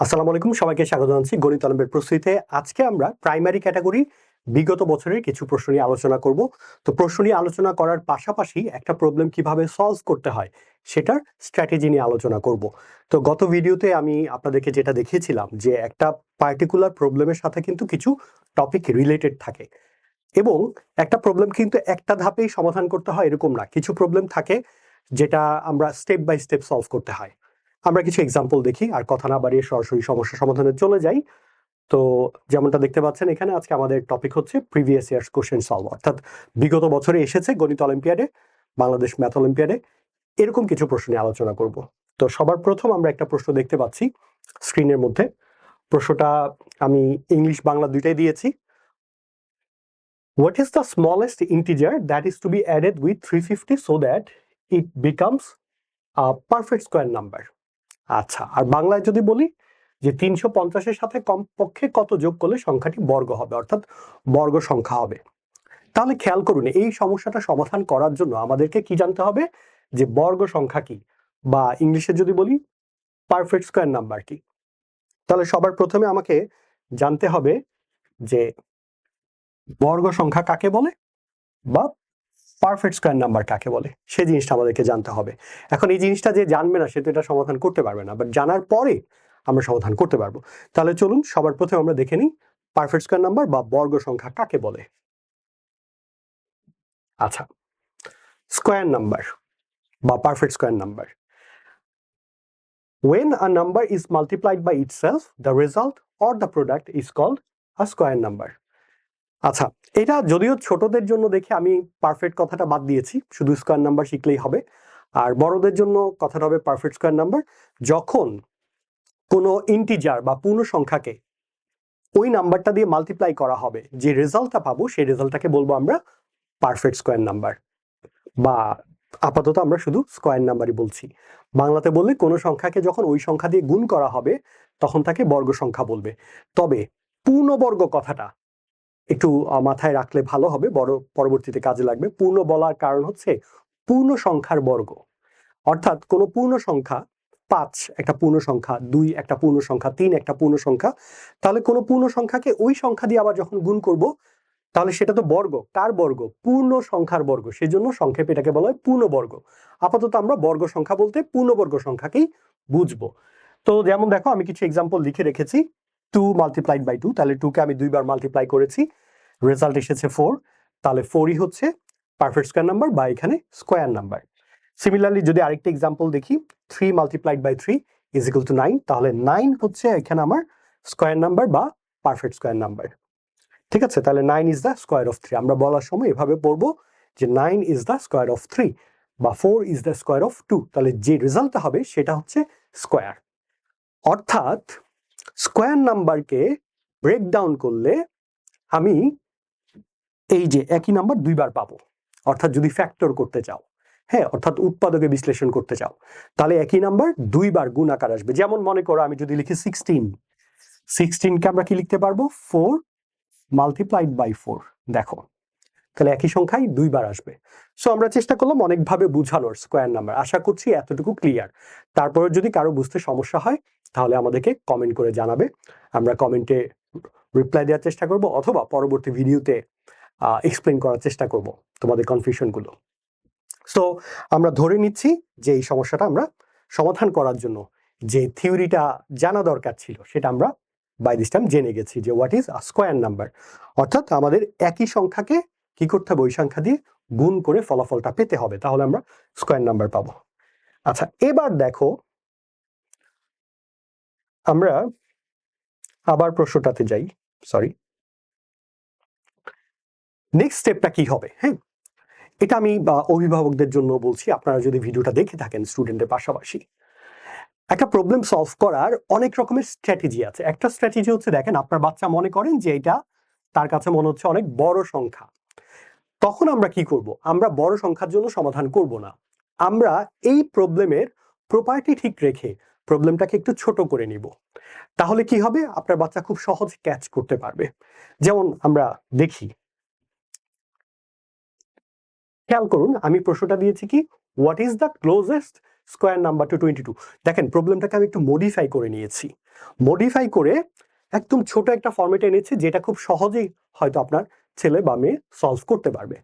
আসসালামু আলাইকুম, সবাইকে স্বাগত জানাচ্ছি গণিত আলমের প্রস্তুতিতে। আজকে আমরা প্রাইমারি ক্যাটাগরি বিগত বছরের কিছু প্রশ্ন নিয়ে আলোচনা করব। তো প্রশ্ন নিয়ে আলোচনা করার পাশাপাশি একটা প্রবলেম কীভাবে সলভ করতে হয়, সেটার স্ট্র্যাটেজি নিয়ে আলোচনা করব। তো গত ভিডিওতে আমি আপনাদেরকে যেটা দেখিয়েছিলাম যে একটা পার্টিকুলার প্রবলেমের সাথে কিন্তু কিছু টপিক রিলেটেড থাকে এবং একটা প্রবলেম কিন্তু একটা ধাপেই সমাধান করতে হয় এরকম না। কিছু প্রবলেম থাকে যেটা আমরা স্টেপ বাই স্টেপ সলভ করতে হয়। আমরা কিছু এক্সাম্পল দেখি আর কথা না বাড়িয়ে সরাসরি সমস্যা সমাধানে চলে যাই। তো যেমনটা দেখতে পাচ্ছেন এখানে আজকে আমাদের টপিক হচ্ছে প্রিভিয়াস ইয়ার্স কোশ্চেন সলভ অর্থাৎ বিগত বছরে এসেছে গণিত অলিম্পিয়াডে, বাংলাদেশ ম্যাথ অলিম্পিয়াডে। এরকম কিছু প্রশ্ন নিয়ে আলোচনা করব। তো সবার প্রথম আমরা একটা প্রশ্ন দেখতে পাচ্ছি স্ক্রিনের মধ্যে। প্রশ্নটা আমি ইংলিশ বাংলা দুইটাই দিয়েছি। What is the smallest integer that is to be added with three fifty so that it becomes perfect square number আচ্ছা আর বাংলায় যদি বলি যে তিনশো পঞ্চাশের সাথে কমপক্ষে কত যোগ করলে সংখ্যাটি বর্গ হবে, অর্থাৎ বর্গ সংখ্যা হবে? তাহলে খেয়াল করুন, এই সমস্যাটা সমাধান করার জন্য আমাদেরকে কি জানতে হবে? যে বর্গ সংখ্যা কি? বা ইংলিশে যদি বলি পারফেক্ট স্কোয়ার নাম্বার কি? তাহলে সবার প্রথমে আমাকে জানতে হবে যে বর্গ সংখ্যা কাকে বলে? বা পারফেক্ট স্কোয়ার নাম্বার কাকে বলে? সেই জিনিসটা আমাদেরকে জানতে হবে। এখন এই জিনিসটা যে জানবে না, সে তো এটা সমাধান করতে পারবে না। বাট জানার পরে আমরা সমাধান করতে পারব। তাহলে চলুন, সবার প্রথমে আমরা দেখে নিই পারফেক্ট স্কোয়ার নাম্বার বা বর্গ সংখ্যা কাকে বলে? আচ্ছা স্কোয়ার নাম্বার বা perfect square number when a number is multiplied by itself, the result or the product is called a square number আচ্ছা এটা যদিও ছোটদের জন্য দেখে আমি পারফেক্ট কথাটা বাদ দিয়েছি, শুধু স্কোয়ার নাম্বার শিখলেই হবে। আর বড়দের জন্য কথাটা হবে পারফেক্ট স্কোয়ার নাম্বার যখন কোনো ইন্টিজার বা পূর্ণ সংখ্যাকে ওই নাম্বারটা দিয়ে মাল্টিপ্লাই করা হবে, যে রেজাল্টটা পাবো, সেই রেজাল্টটাকে বলব আমরা পারফেক্ট স্কোয়ার নাম্বার বা আপাতত আমরা শুধু স্কোয়ার নাম্বারই বলছি। বাংলাতে বললে কোনো সংখ্যাকে যখন ওই সংখ্যা দিয়ে গুণ করা হবে, তখন তাকে বর্গ সংখ্যা বলবে। তবে পূর্ণবর্গ কথাটা একটু মাথায় রাখলে ভালো হবে, বড়, পরবর্তীতে কাজে লাগবে। পূর্ণ বলার কারণ হচ্ছে পূর্ণ সংখ্যার বর্গ। অর্থাৎ কোনো পূর্ণ সংখ্যা পাঁচ, একটা পূর্ণ সংখ্যা দুই, একটা পূর্ণ সংখ্যা তিন, একটা পূর্ণ সংখ্যা, তাহলে কোনো পূর্ণ সংখ্যাকে ওই সংখ্যা দিয়ে আবার যখন গুণ করব, তাহলে সেটা তো বর্গ। কার বর্গ? পূর্ণ সংখ্যার বর্গ। সেই জন্য সংক্ষেপে এটাকে বলা হয় পূর্ণবর্গ আপাতত আমরা বর্গ সংখ্যা বলতে পূর্ণবর্গ সংখ্যাকেই বুঝব। তো যেমন দেখো, আমি কিছু এক্সাম্পল লিখে রেখেছি। টু মাল্টিপ্লাইড বাই টু তাহলে টুকে আমি দুইবার মাল্টিপ্লাই করেছি রেজাল্ট এসেছে ফোর তাহলে ফোরই হচ্ছে পারফেক্ট স্কোয়ার নাম্বার বা এখানে স্কোয়ার নাম্বার সিমিলারলি যদি আরেকটা এক্সাম্পল দেখি three multiplied by three is equal to nine তাহলে নাইন হচ্ছে এখানে আমার স্কোয়ার নাম্বার বা পারফেক্ট স্কোয়ার নাম্বার ঠিক আছে? তাহলে nine is the square of three আমরা বলার সময় এভাবে পড়ব যে nine is the square of three বা four is the square of two তাহলে যে রেজাল্টটা হবে সেটা হচ্ছে স্কোয়ার অর্থাৎ স্কোয়ার নাম্বারকে ব্রেক ডাউন করলে আমি এই যে একই নাম্বার দুইবার পাবো। অর্থাৎ যদি ফ্যাক্টর করতে চাও হ্যাঁ অর্থাৎ উৎপাদকে বিশ্লেষণ করতে চাও, তাহলে একই নাম্বার দুইবার গুণ আকার আসবে। যেমন মনে করো আমি যদি লিখি সিক্সটিন সিক্সটিনকে আমরা কি লিখতে পারব? ফোর মাল্টিপ্লাইড বাই ফোর দেখো। তাহলে একই সংখ্যায় দুইবার আসবে। সো আমরা চেষ্টা করলাম অনেকভাবে বুঝানোর স্কোয়ার নাম্বার আশা করছি এতটুকু ক্লিয়ার তারপরে যদি কারও বুঝতে সমস্যা হয় তাহলে আমাদেরকে কমেন্ট করে জানাবে। আমরা কমেন্টে রিপ্লাই দেওয়ার চেষ্টা করব অথবা পরবর্তী ভিডিওতে এক্সপ্লেন করার চেষ্টা করব তোমাদের কনফিউশনগুলো সো আমরা ধরে নিচ্ছি যে এই সমস্যাটা আমরা সমাধান করার জন্য যে থিওরিটা জানা দরকার ছিল সেটা আমরা বাই দিস টাইম জেনে গেছি যে what is a square number অর্থাৎ আমাদের একই সংখ্যাকে কি করতে হবে? ওই সংখ্যা দিয়ে গুণ করে ফলাফলটা পেতে হবে। তাহলে আমরা স্কোয়ার নাম্বার পাবো। আচ্ছা এবার দেখো আমরা আবার প্রশ্নটাতে যাই সরি নেক্সট স্টেপটা কি হবে হ্যাঁ? এটা আমি অভিভাবকদের জন্য বলছি, আপনারা যদি ভিডিওটা দেখে থাকেন স্টুডেন্টের পাশাপাশি। একটা প্রবলেম সলভ করার অনেক রকমের স্ট্র্যাটেজি আছে। একটা স্ট্র্যাটেজি হচ্ছে, দেখেন, আপনার বাচ্চা মনে করেন যে এটা তার কাছে মনে হচ্ছে অনেক বড় সংখ্যা। তখন আমরা কি করব? আমরা বড় সংখ্যার জন্য সমাধান করব না। আমরা এই প্রবলেমের প্রপার্টি ঠিক রেখে প্রবলেমটাকে একটু ছোট করে নিব। তাহলে কি হবে? আপনার বাচ্চা খুব সহজ ক্যাচ করতে পারবে। যেমন আমরা দেখি। খেয়াল করুন, আমি প্রশ্নটা দিয়েছি কি? What is the closest square number to twenty two দেখেন, প্রবলেমটাকে আমি একটু মডিফাই করে নিয়েছি। মডিফাই করে একদম ছোট একটা ফর্মেটে এনেছি, যেটা খুব সহজেই হয়তো আপনার ছেলে বা মেয়ে সলভ করতে পারবে।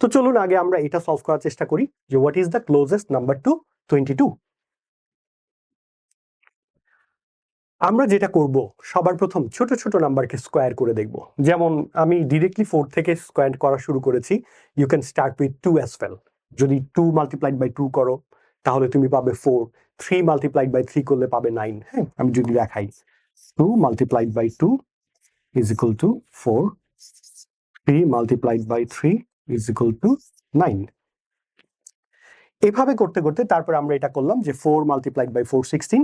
তো চলুন আগে আমরা এটা সলভ করার চেষ্টা করি যে what is the closest number to twenty two আমরা যেটা করব, সবার প্রথম ছোট ছোট নাম্বারকে স্কোয়ার করে দেখব। যেমন আমি ডিরেক্টলি ফোর থেকে স্কোয়ার করা শুরু করেছি you can start with two as well যদি টু মাল্টিপ্লাইড বাই টু করো, তাহলে তুমি পাবে four three multiplied by three করলে পাবে নাইন হ্যাঁ আমি যদি দেখাই। Two multiplied by two is equal to four three multiplied by three is equal to nine এভাবে করতে করতে তারপর আমরা এটা করলাম যে four multiplied by four sixteen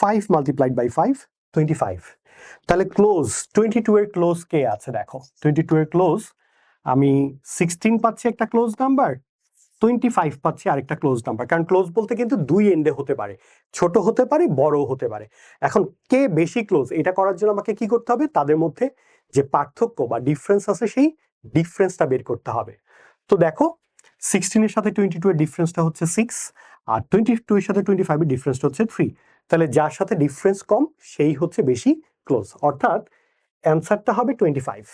five multiplied by five twenty five তাহলে ক্লোজ টোয়েন্টি টু এর ক্লোজ কে আছে দেখো? টোয়েন্টি টু এর ক্লোজ আমি সিক্সটিন পাচ্ছি একটা ক্লোজ নাম্বার টোয়েন্টি ফাইভ পাচ্ছি আরেকটা ক্লোজ নাম্বার কারণ ক্লোজ বলতে কিন্তু দুই এন্ডে হতে পারে। ছোট হতে পারে বড় হতে পারে। এখন কে বেশি ক্লোজ এটা করার জন্য আমাকে কি করতে হবে? তাদের মধ্যে যে পার্থক্য বা ডিফারেন্স আছে সেই ডিফারেন্সটা বের করতে হবে। তো দেখো সিক্সটিনের সাথে টোয়েন্টি টু এর ডিফারেন্সটা হচ্ছে সিক্স আর টোয়েন্টি টু এর সাথে টোয়েন্টি ফাইভের ডিফারেন্সটা হচ্ছে থ্রি তাহলে যার সাথে ডিফারেন্স কম, সেই হচ্ছে বেশি ক্লোজ অর্থাৎ অ্যান্সারটা হবে টোয়েন্টি ফাইভ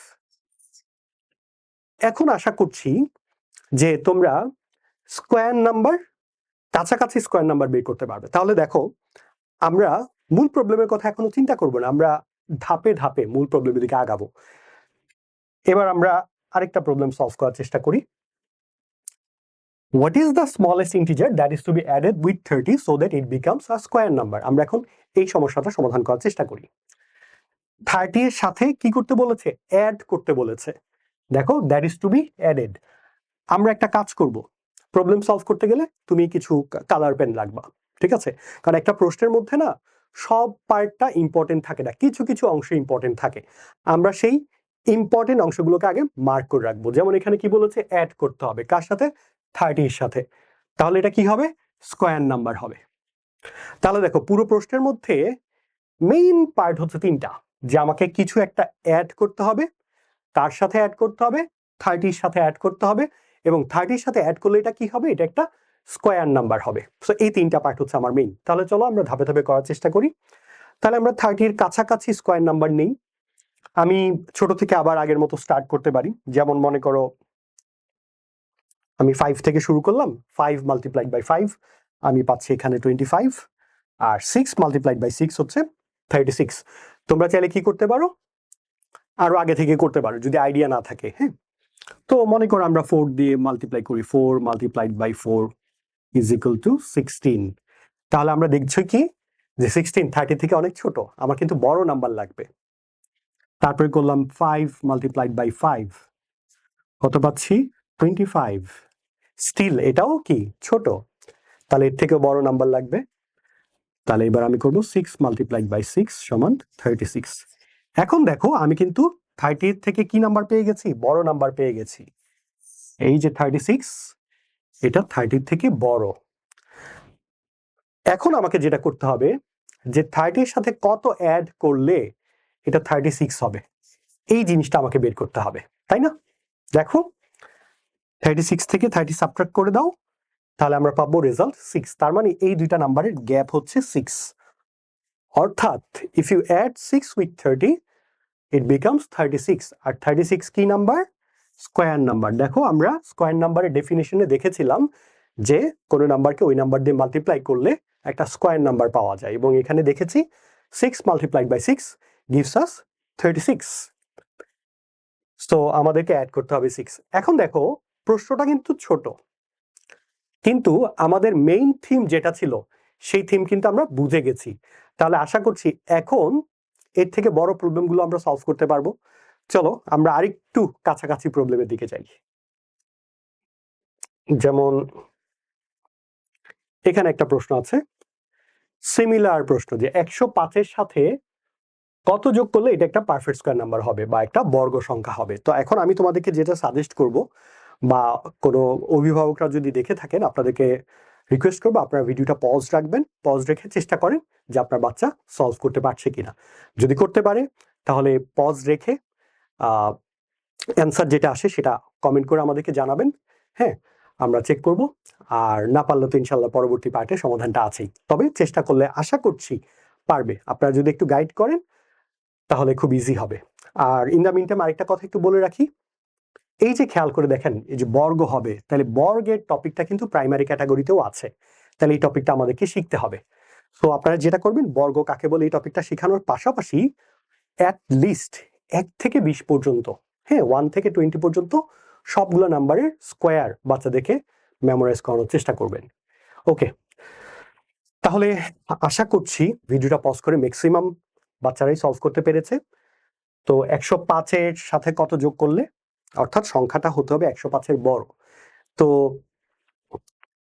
এখন আশা করছি যে তোমরা স্কোয়ার নাম্বার কাছাকাছি স্কোয়ার নাম্বার বের করতে পারবে। তাহলে দেখো, আমরা মূল প্রবলেমের কথা এখনও চিন্তা করব না, আমরা ধাপে ধাপে মূল প্রবলেমের দিকে আগাবো। এবার আমরা আরেকটা প্রবলেম সলভ করার চেষ্টা করি। What is the smallest integer that is to be added with thirty so that it becomes a square number আমরা এখন এই সমস্যাটা সমাধান করার চেষ্টা করি। থার্টি এর সাথে কি করতে বলেছে? অ্যাড করতে বলেছে। দেখো that is to be added আমরা একটা কাজ করব। প্রবলেম সলভ করতে গেলে তুমি কিছু কালার পেন রাখবা ঠিক আছে? কারণ একটা প্রশ্নের মধ্যে না সব পার্টটা ইম্পর্টেন্ট থাকে না, কিছু কিছু অংশ ইম্পর্টেন্ট থাকে। আমরা সেই ইম্পর্টেন্ট অংশগুলোকে আগে মার্ক করে রাখব। যেমন এখানে কি বলেছে অ্যাড করতে হবে। কার সাথে? থার্টির সাথে। তাহলে এটা কি হবে? স্কোয়ার নাম্বার হবে। তাহলে দেখো, পুরো প্রশ্নের মধ্যে মেইন পার্ট হচ্ছে তিনটা। যে আমাকে কিছু একটা অ্যাড করতে হবে কার সাথে অ্যাড করতে হবে থার্টির সাথে অ্যাড করতে হবে, এবং থার্টির সাথে অ্যাড করলে এটা কি হবে? এটা একটা স্কোয়ার নাম্বার হবে। সো এই তিনটা পার্ট হচ্ছে আমার মেইন তাহলে চলো আমরা ধাপে ধাপে করার চেষ্টা করি। তাহলে আমরা থার্টির কাছাকাছি স্কোয়ার নাম্বার নেই। আমি ছোট থেকে আবার আগের মতো স্টার্ট করতে পারি। যেমন মনে করো, আমি ফাইভ থেকে শুরু করলাম ফাইভ মাল্টিপ্লাইড বাই ফাইভ আমি পাচ্ছি এখানে টোয়েন্টি ফাইভ আর সিক্স মাল্টিপ্লাইড বাই সিক্স হচ্ছে থার্টি সিক্স তোমরা চাইলে কি করতে পারো? আরও আগে থেকে করতে পারো, যদি আইডিয়া না থাকে হ্যাঁ? তো মনে করো আমরা ফোর দিয়ে মাল্টিপ্লাই করি four multiplied by four is equal to sixteen তাহলে আমরা দেখছি কি? যে সিক্সটিন থার্টি থেকে অনেক ছোট, আমার কিন্তু বড় নাম্বার লাগবে। তারপরে করলাম ফাইভ মাল্টিপ্লাইড বাই ফাইভ কত পাচ্ছি? টোয়েন্টি ফাইভ স্টিল এটাও কি? ছোট। তাহলে এর থেকে বড় নাম্বার লাগবে। তাহলে এবার আমি করব সিক্স মাল্টিপ্লাইড বাই সিক্স সমান থার্টি সিক্স এখন দেখো আমি কিন্তু থার্টি থেকে কি নাম্বার পেয়ে গেছি? বড় নাম্বার পেয়ে গেছি। এই যে থার্টি সিক্স এটা থার্টির থেকে বড়। এখন আমাকে যেটা করতে হবে যে থার্টির সাথে কত অ্যাড করলে এটা থার্টি সিক্স হবে। এই জিনিসটা আমাকে বের করতে হবে, তাই না? দেখো থার্টি সিক্স থেকে থার্টি সাবট্রাক্ট করে দাও, তাহলে আমরা পাবো রেজাল্ট সিক্স তার মানে এই দুইটা নাম্বারের গ্যাপ হচ্ছে সিক্স অর্থাৎ if you add six with thirty it becomes thirty six R thirty six কি নাম্বার স্কোয়ার নাম্বার দেখো, আমরা স্কোয়ার নাম্বারের ডেফিনেশনে দেখেছিলাম যে কোনো নাম্বারকে ওই নাম্বার দিয়ে মাল্টিপ্লাই করলে একটা স্কোয়ার নাম্বার পাওয়া যায়। এবং এখানে দেখেছি six multiplied by six gives us thirty six তো আমাদেরকে অ্যাড করতে হবে সিক্স এখন দেখো, প্রশ্নটা কিন্তু ছোট। কিন্তু আমাদের মেইন থিম যেটা ছিল, সেই থিম কিন্তু আমরা বুঝে গেছি। তাহলে আশা করছি এখন এর থেকে বড় প্রবলেমগুলো আমরা সলভ করতে পারব। চলো, আমরা আরেকটু কাছাকাছি প্রবলেমের দিকে যাই। যেমন, এখানে একটা প্রশ্ন আছে। সিমিলার প্রশ্ন যে একশো পাঁচের সাথে কত যোগ করলে এটা একটা পারফেক্ট স্কোয়ার নাম্বার হবে বা একটা বর্গ সংখ্যা হবে? তো এখন আমি তোমাদেরকে যেটা সাজেস্ট করব বা কোনো অভিভাবকরা যদি দেখে থাকেন, আপনাদেরকে রিকোয়েস্ট করব, আপনারা ভিডিওটা পজ রাখবেন পজ রেখে চেষ্টা করেন যে আপনার বাচ্চা সলভ করতে পারছে কিনা। যদি করতে পারে, তাহলে পজ রেখে অ্যান্সার যেটা আসে সেটা কমেন্ট করে আমাদেরকে জানাবেন হ্যাঁ? আমরা চেক করব, আর না পারলে তো ইনশাল্লাহ পরবর্তী পার্টে সমাধানটা আছেই। তবে চেষ্টা করলে আশা করছি পারবে। আপনারা যদি একটু গাইড করেন তাহলে খুব ইজি হবে। আর ইন দ্য মিনটাইম আরেকটা কথা একটু বলে রাখি। এই যে খেয়াল করে দেখেন, এই যে বর্গ হবে, তাহলে বর্গের টপিকটা কিন্তু প্রাইমারি ক্যাটাগরিতেও আছে। তাহলে এই টপিকটা আমাদেরকে শিখতে হবে। তো আপনারা যেটা করবেন, বর্গ কাকে বলে এই টপিকটা শেখানোর পাশাপাশি অ্যাট লিস্ট এক থেকে বিশ পর্যন্ত হ্যাঁ ওয়ান থেকে টোয়েন্টি পর্যন্ত সবগুলো নাম্বারের স্কোয়ার বাচ্চাদেরকে মেমোরাইজ করানোর চেষ্টা করবেন। ওকে তাহলে আশা করছি ভিডিওটা পজ করে ম্যাক্সিমাম বাচ্চারাই সলভ করতে পেরেছে। তো একশো পাঁচের সাথে কত যোগ করলে? অর্থাৎ সংখ্যাটা হতে হবে একশো পাঁচের বড়। তো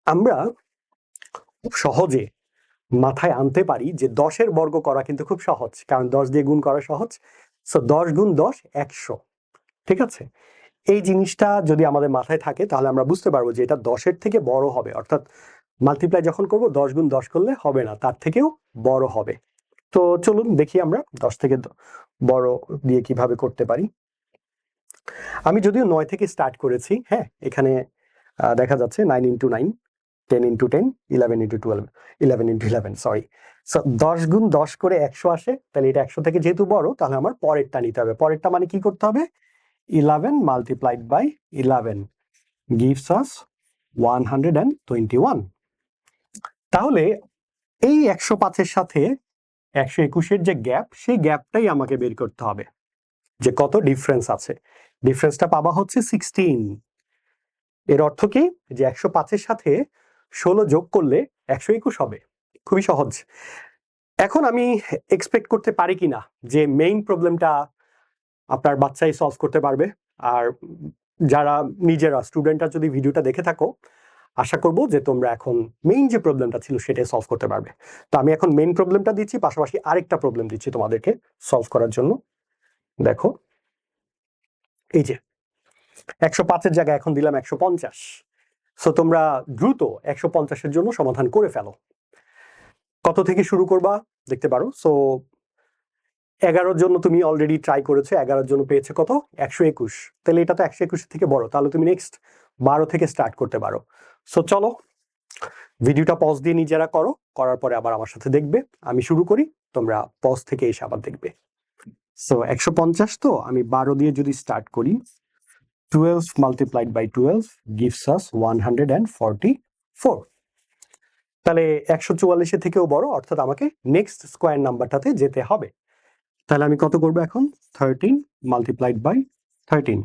আমরা খুব সহজে মাথায় আনতে পারি যে দশের বর্গ করা কিন্তু খুব সহজ, কারণ দশ দিয়ে গুণ করা সহজ। সো দশ গুণ দশ, একশো। ঠিক আছে? এই জিনিসটা যদি আমাদের মাথায় থাকে, তাহলে আমরা বুঝতে পারব যে এটা দশের থেকে বড় হবে। অর্থাৎ মাল্টিপ্লাই যখন করব, দশ গুণ দশ করলে হবে না, তার থেকেও বড় হবে। তো চলুন দেখি আমরা দশ থেকে বড় দিয়ে কীভাবে করতে পারি। আমি যদিও নয় থেকে স্টার্ট করেছি হ্যাঁ এখানে দেখা যাচ্ছে nine into nine ten into ten eleven into twelve eleven into eleven sorry দশ গুণ দশ করে একশো আসে, তাহলে এটা একশো থেকে যেহেতু বড়, তাহলে আমার পরেরটা নিতে হবে। পরেরটা মানে কি করতে হবে? Eleven multiplied by eleven gives us one hundred and twenty one তাহলে এই একশো পাঁচের সাথে একশো একুশের যে গ্যাপ, সেই গ্যাপটাই আমাকে বের করতে হবে। যে কত ডিফারেন্স আছে। ডিফারেন্সটা পাবা হচ্ছে সিক্সটিন। এর অর্থ কি? যে একশো পাঁচের সাথে ষোলো যোগ করলে একশো একুশ হবে। খুবই সহজ। এখন আমি এক্সপেক্ট করতে পারি কিনা? যে মেইন প্রবলেমটা আপনার বাচ্চাই সলভ করতে পারবে। আর যারা নিজেরা স্টুডেন্টরা যদি ভিডিওটা দেখে থাকো আশা করব যে তোমরা এখন মেইন যে প্রবলেমটা ছিল সেটাই সলভ করতে পারবে। তো আমি এখন মেইন প্রবলেমটা দিচ্ছি, পাশাপাশি আরেকটা প্রবলেম দিচ্ছি তোমাদেরকে সলভ করার জন্য। দেখো, এই যে, একশো পাঁচের জায়গায় এখন দিলাম একশো পঞ্চাশ। সো তোমরা দ্রুত একশো পঞ্চাশের জন্য সমাধান করে ফেলো। কত থেকে শুরু করবা? দেখতে পারো। সো এগারোর জন্য তুমি অলরেডি ট্রাই করেছ, এগারোর জন্য পেয়েছে কত? একশো একুশ। তাহলে এটা তো একশো একুশের থেকে বড়। তাহলে তুমি নেক্সট বারো থেকে স্টার্ট করতে পারো। সো চলো, ভিডিওটা পজ দিয়ে নিজেরা করো, করার পরে আবার আমার সাথে দেখবে। আমি শুরু করি, তোমরা পজ থেকে এসে আবার দেখবে। সো একশো পঞ্চাশ তো, আমি বারো দিয়ে যদি স্টার্ট করি twelve multiplied by twelve gives us one hundred and forty four তাহলে একশো চুয়াল্লিশের থেকেও বড়, অর্থাৎ আমাকে নেক্সট স্কোয়ার নাম্বারটাতে যেতে হবে। তাহলে আমি কত করব এখন? থার্টিন মাল্টিপ্লাইড বাই থার্টিন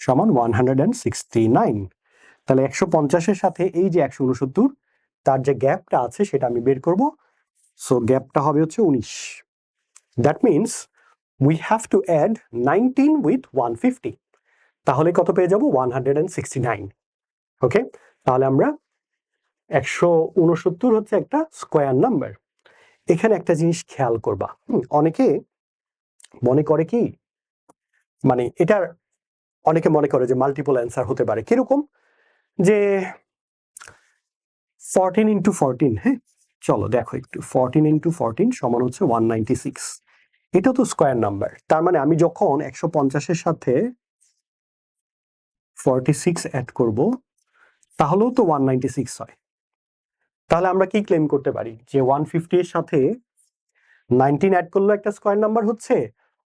সমান one hundred and sixty nine তাহলে একশো পঞ্চাশের সাথে এই যে একশো উনসত্তর, তার যে গ্যাপটা আছে সেটা আমি বের করব। সো গ্যাপটা হবে হচ্ছে উনিশ। That means we have to add nineteen with one fifty তাহলে কত পেয়ে যাব? One hundred and sixty nine okay তাহলে আমরা একশো উনসত্তর হচ্ছে একটা স্কোয়ার নাম্বার এখানে একটা জিনিস খেয়াল করবা। অনেকে মনে করে কি? মানে এটার, অনেকে মনে করে যে মাল্টিপল অ্যান্সার হতে পারে। কীরকম? যে ফরটিন ইন্টু ফরটিন হ্যাঁ? চলো দেখো একটু ফরটিন ইন্টু ফরটিন সমান হচ্ছে ওয়ান নাইনটি সিক্স এটা তো স্কোয়ার নাম্বার তার মানে আমি যখন একশো পঞ্চাশের সাথে ফর্টি সিক্স অ্যাড করব, তাহলেও তো ওয়ান নাইনটি সিক্স হয়। তাহলে আমরা কি ক্লেম করতে পারি? যে ওয়ান ফিফটি এর সাথে নাইনটিন অ্যাড করলেও একটা স্কোয়ার নাম্বার হচ্ছে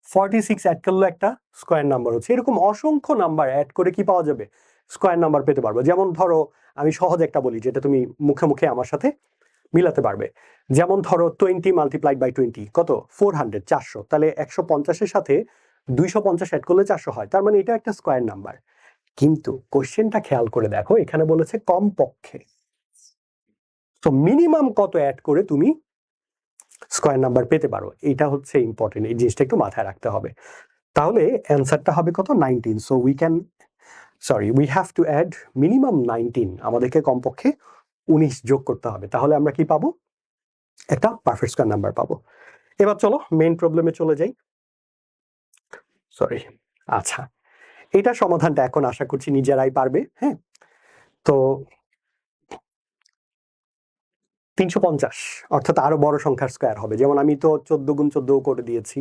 ফর্টি সিক্স অ্যাড করলেও একটা স্কোয়ার নাম্বার হচ্ছে। এরকম অসংখ্য নাম্বার অ্যাড করে কি পাওয়া যাবে? স্কোয়ার নাম্বার পেতে পারব। যেমন ধরো, আমি সহজ একটা বলি, যেটা তুমি মুখে মুখে আমার সাথে মিলাতে পারবে। যেমন ধরো টোয়েন্টি মাল্টিপ্লাইড বাই টোয়েন্টি কত? ফোর হান্ড্রেড চারশো। তাহলে একশো পঞ্চাশের সাথে দুইশো পঞ্চাশ অ্যাড করলে চারশো হয়। তার মানে এটা একটা স্কোয়ার নাম্বার কিন্তু কোশ্চেনটা খেয়াল করে দেখো, এখানে বলেছে কম পক্ষে তো মিনিমাম কত অ্যাড করে তুমি স্কোয়ার নাম্বার পেতে পারো? এটা হচ্ছে ইম্পর্টেন্ট এই জিনিসটা একটু মাথায় রাখতে হবে। তাহলে অ্যান্সারটা হবে কত? Nineteen so we can sorry we have to add minimum nineteen আমাদেরকে কমপক্ষে উনিশ যোগ করতে হবে। তাহলে আমরা কি পাবো? একটা পারফেক্ট স্কোয়ার নাম্বার পাবো। এবার চলো মেইন প্রবলেমে চলে যাই। সরি আচ্ছা এটা সমাধানটা এখন আশা করছি নিজেরাই পারবে হ্যাঁ? তো তিনশো পঞ্চাশ, অর্থাৎ আরও বড় সংখ্যার স্কোয়ার হবে। যেমন আমি তো চোদ্দ গুণ চোদ্দ করে দিয়েছি।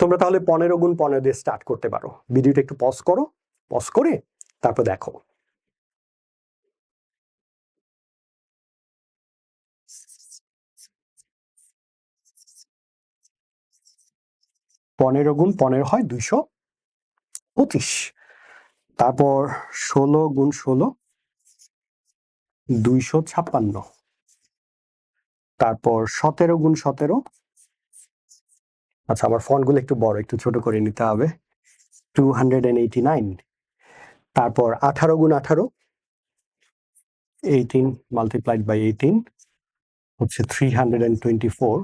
তোমরা তাহলে পনেরো গুণ পনেরো দিয়ে স্টার্ট করতে পারো। ভিডিওটা একটু পজ করো। পজ করে, তারপর দেখো। পনেরো গুণ পনেরো হয় দুইশো পঁচিশ। তারপর ষোলো গুণ ষোলো, দুইশো ছাপ্পান্ন। তারপর সতেরো গুণ সতেরো। আচ্ছা আমার ফোনগুলো একটু বড়, একটু ছোট করে নিতে হবে। Two hundred and eighty nine তারপর আঠারো গুণ আঠারো এইটিন মাল্টিপ্লাইড বাই এইটিন হচ্ছে three hundred and twenty four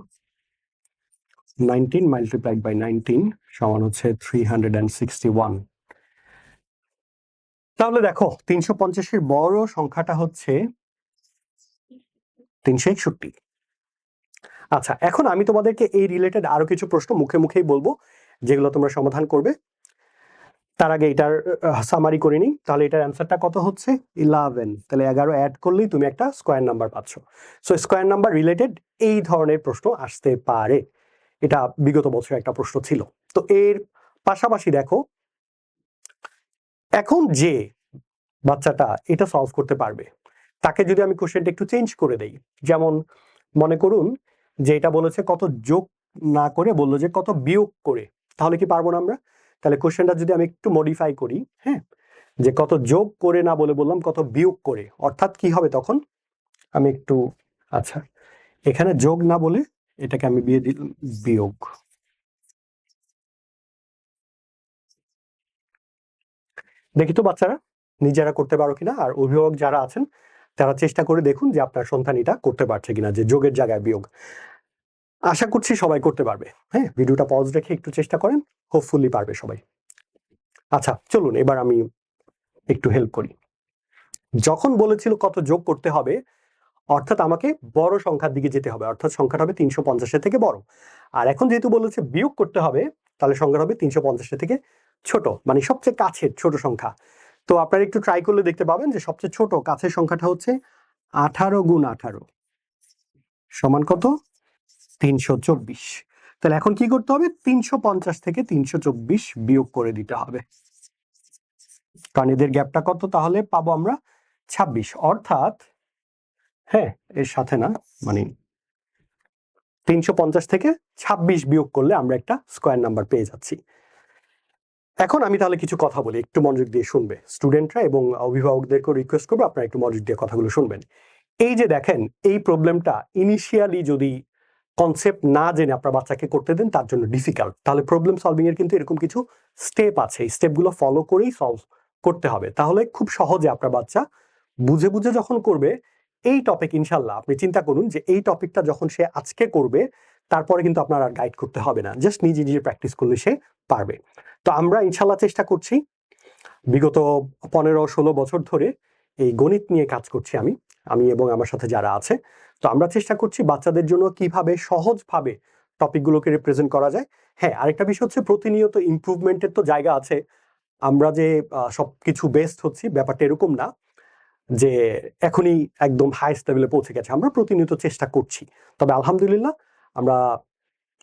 nineteen multiplied by nineteen সমান হচ্ছে three hundred and sixty one তাহলে দেখো, তিনশো পঞ্চাশের বড় সংখ্যাটা হচ্ছে তিনশো একষট্টি। আচ্ছা এখন আমি তোমাদেরকে এই রিলেটেড আরও কিছু প্রশ্ন মুখে মুখেই বলব, যেগুলো তোমরা সমাধান করবে। তার আগে এটার সামারি করে নিই। তাহলে এটার অ্যান্সারটা কত হচ্ছে? ইলেভেন তাহলে এগারো অ্যাড করলেই তুমি একটা স্কোয়ার নাম্বার পাচ্ছ। সো স্কোয়ার নাম্বার রিলেটেড এই ধরনের প্রশ্ন আসতে পারে। এটা বিগত বছর একটা প্রশ্ন ছিল। তো এর পাশাপাশি দেখো, এখন যে বাচ্চাটা এটা সলভ করতে পারবে, তাকে যদি আমি কোশ্চেনটা একটু চেঞ্জ করে দেই, যেমন মনে করুন যে এটা বলেছে কত যোগ না করে, বলল যে কত বিয়োগ করে, তাহলে কি পারব না আমরা? তাহলে কোশ্চেনটা যদি আমি একটু মডিফাই করি হ্যাঁ? যে কত যোগ করে না বলে বললাম, কত বিয়োগ করে, অর্থাৎ কি হবে তখন? আমি একটু আচ্ছা এখানে যোগ না বলে এটাকে আমি বিয়ে দিলাম, বিয়োগ। দেখি তো বাচ্চারা, নিজেরা করতে পারো কিনা, আর অভিভাবক যারা আছেন, তারা চেষ্টা করে দেখুন যে আপনার সন্তান এটা করতে পারছে কিনা, যে যোগের জায়গায় বিয়োগ। আশা করছি সবাই করতে পারবে। হ্যাঁ ভিডিওটা পজ রেখে একটু চেষ্টা করেন হোপফুলি পারবে সবাই। আচ্ছা চলুন, এবার আমি একটু হেল্প করি। যখন বলেছিল কত যোগ করতে হবে, অর্থাৎ আমাকে বড় সংখ্যার দিকে যেতে হবে, অর্থাৎ সংখ্যাটা হবে তিনশো পঞ্চাশের থেকে বড়। আর এখন যেহেতু বলেছে বিয়োগ করতে হবে, তাহলে সংখ্যাটা হবে তিনশো পঞ্চাশের থেকে ছোট মানে সবচেয়ে কাছের ছোট সংখ্যা। তো আপনারা একটু ট্রাই করলে দেখতে পাবেন যে সবচেয়ে ছোট, কাছের সংখ্যাটা হচ্ছে আঠারো গুণ আঠারো। সমান কত? তিনশো চব্বিশ। তাহলে এখন কি করতে হবে? তিনশো পঞ্চাশ থেকে তিনশো চব্বিশ বিয়োগ করে দিতে হবে। কারণ এদের গ্যাপটা কত? তাহলে পাবো আমরা ছাব্বিশ। অর্থাৎ হ্যাঁ এর সাথে না মানে তিনশো পঞ্চাশ থেকে ছাব্বিশ বিয়োগ করলে আমরা একটা স্কোয়ার নাম্বার পেয়ে যাচ্ছি। এখন আমি তাহলে কিছু কথা বলি, একটু মনোযোগ দিয়ে শুনবে। স্টুডেন্টরা এবং অভিভাবকদেরকে রিকোয়েস্ট করব, আপনারা একটু মনোযোগ দিয়ে কথাগুলো শুনবেন। এই যে দেখেন, এই প্রবলেমটা ইনিশিয়ালি যদি কনসেপ্ট না জেনে আপনার বাচ্চাকে করতে দেন, তার জন্য ডিফিকাল্ট তাহলে প্রবলেম সলভিং এর কিন্তু এরকম কিছু স্টেপ আছে। এই স্টেপগুলো ফলো করেই সলভ করতে হবে। তাহলে খুব সহজে আপনার বাচ্চা বুঝে বুঝে যখন করবে, এই টপিক ইনশাল্লাহ আপনি চিন্তা করুন যে এই টপিকটা যখন সে আজকে করবে, তারপরে কিন্তু আপনার আর গাইড করতে হবে না। জাস্ট নিজে নিজে প্র্যাকটিস করলে সে পারবে। তো আমরা ইনশাল্লাহ চেষ্টা করছি। বিগত পনেরো, ষোলো বছর ধরে এই গণিত নিয়ে কাজ করছি আমি। আমি এবং আমার সাথে যারা আছে তো আমরা চেষ্টা করছি বাচ্চাদের জন্য কীভাবে সহজভাবে টপিকগুলোকে রিপ্রেজেন্ট করা যায়। হ্যাঁ আরেকটা বিষয় হচ্ছে প্রতিনিয়ত ইমপ্রুভমেন্টের তো জায়গা আছে। আমরা যে সব কিছু বেস্ট হচ্ছি, ব্যাপারটা এরকম না যে এখনই একদম হাইস্ট লেভেলে পৌঁছে গেছে। আমরা প্রতিনিয়ত চেষ্টা করছি। তবে আলহামদুলিল্লাহ আমরা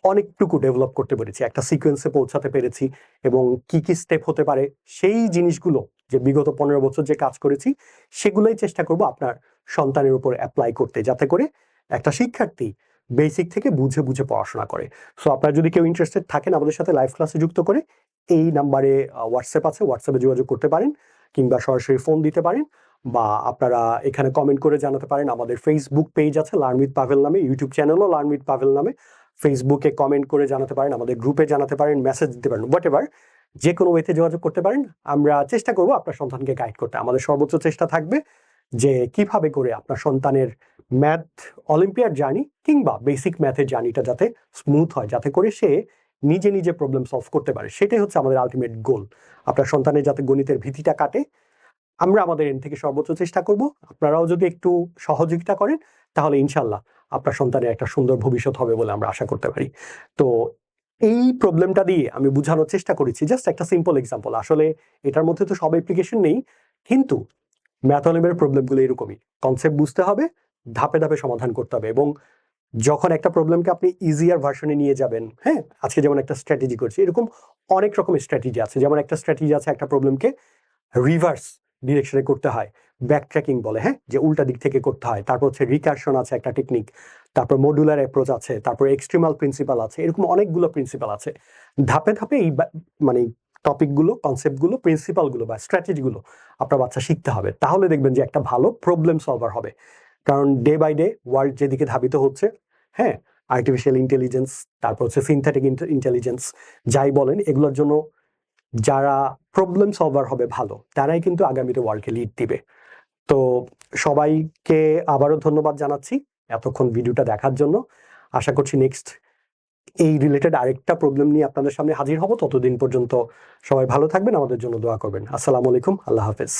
অনেকটুকু ডেভেলপ করতে পেরেছি। একটা সিকোয়েন্সে পৌঁছাতে পেরেছি এবং কি কি স্টেপ হতে পারে সেই জিনিসগুলো যে বিগত পনেরো বছর যে কাজ করেছি, সেগুলোই চেষ্টা করব আপনার সন্তানের উপর অ্যাপ্লাই করতে, যাতে করে একটা শিক্ষার্থী বেসিক থেকে বুঝে বুঝে পড়াশোনা করে। সো আপনার যদি কেউ ইন্টারেস্টেড থাকেন আমাদের সাথে লাইভ ক্লাসে যুক্ত করে, এই নাম্বারে হোয়াটসঅ্যাপ আছে হোয়াটসঅ্যাপে যোগাযোগ করতে পারেন কিংবা সরাসরি ফোন দিতে পারেন বা আপনারা এখানে কমেন্ট করে জানাতে পারেন। আমাদের ফেসবুক পেজ আছে লার্ন উইথ পাভেল নামে ইউটিউব চ্যানেলও লার্ন উইথ পাভেল নামে। ফেসবুকে কমেন্ট করে জানাতে পারেন, আমাদের গ্রুপে জানাতে পারেন মেসেজ দিতে পারেন হোয়াট এভার যে কোনো ওয়েতে যোগাযোগ করতে পারেন। আমরা চেষ্টা করব আপনার সন্তানকে গাইড করতে। আমাদের সর্বোচ্চ চেষ্টা থাকবে যে কীভাবে করে আপনার সন্তানের ম্যাথ অলিম্পিয়াড জার্নি কিংবা বেসিক ম্যাথের জার্নিটা যাতে স্মুথ হয়, যাতে করে সে নিজে নিজে প্রবলেম সলভ করতে পারে। সেটাই হচ্ছে আমাদের আলটিমেট গোল আপনার সন্তানের যাতে গণিতের ভীতিটা কাটে, আমরা আমাদের এন থেকে সর্বোচ্চ চেষ্টা করব। আপনারাও যদি একটু সহযোগিতা করেন, তাহলে ইনশাল্লাহ আপনার সন্তানের একটা সুন্দর ভবিষ্যৎ হবে বলে আমরা আশা করতে পারি। তো এই প্রবলেমটা দিয়ে আমি বোঝানোর চেষ্টা করেছি। জাস্ট একটা সিম্পল এক্সাম্পল আসলে এটার মধ্যে তো সব অ্যাপ্লিকেশন নেই, কিন্তু ম্যাথলিমের প্রবলেমগুলো এরকমই। কনসেপ্ট বুঝতে হবে, ধাপে ধাপে সমাধান করতে হবে এবং যখন একটা প্রবলেমকে আপনি ইজিয়ার ভার্সনে নিয়ে যাবেন হ্যাঁ? আজকে যেমন একটা স্ট্র্যাটেজি করছি, এরকম অনেক রকমের স্ট্র্যাটেজি আছে। যেমন একটা স্ট্র্যাটেজি আছে একটা প্রবলেমকে রিভার্স ডিরেকশনে করতে হয় ব্যাক ট্র্যাকিং বলে হ্যাঁ? যে উল্টা দিক থেকে করতে হয়। তারপর হচ্ছে রিকার্শন আছে একটা টেকনিক তারপর মডুলার অ্যাপ্রোচ আছে, তারপর এক্সট্রিমাল প্রিন্সিপাল আছে, এরকম অনেকগুলো প্রিন্সিপাল আছে। ধাপে ধাপে এই মানে টপিকগুলো কনসেপ্টগুলো প্রিন্সিপালগুলো বা স্ট্র্যাটেজিগুলো আপনার বাচ্চা শিখতে হবে। তাহলে দেখবেন যে একটা ভালো প্রবলেম সলভার হবে। কারণ ডে বাই ডে ওয়ার্ল্ড যেদিকে ধাবিত হচ্ছে হ্যাঁ আর্টিফিশিয়াল ইন্টেলিজেন্স তারপর হচ্ছে সিনথেটিক ইন্টেলিজেন্স যাই বলেন, এগুলোর জন্য যারা প্রবলেম সলভার হবে ভালো, তারাই কিন্তু আগামীতে ওয়ার্ল্ডকে লিড দিবে। তো সবাইকে আবারও ধন্যবাদ জানাচ্ছি। এতক্ষণ ভিডিওটা দেখার জন্য। আশা করছি নেক্সট এই রিলেটেড আরেকটা প্রবলেম নিয়ে আপনাদের সামনে হাজির হব। ততদিন পর্যন্ত সবাই ভালো থাকবেন, আমাদের জন্য দোয়া করবেন। আসসালামু আলাইকুম, আল্লাহ হাফেজ।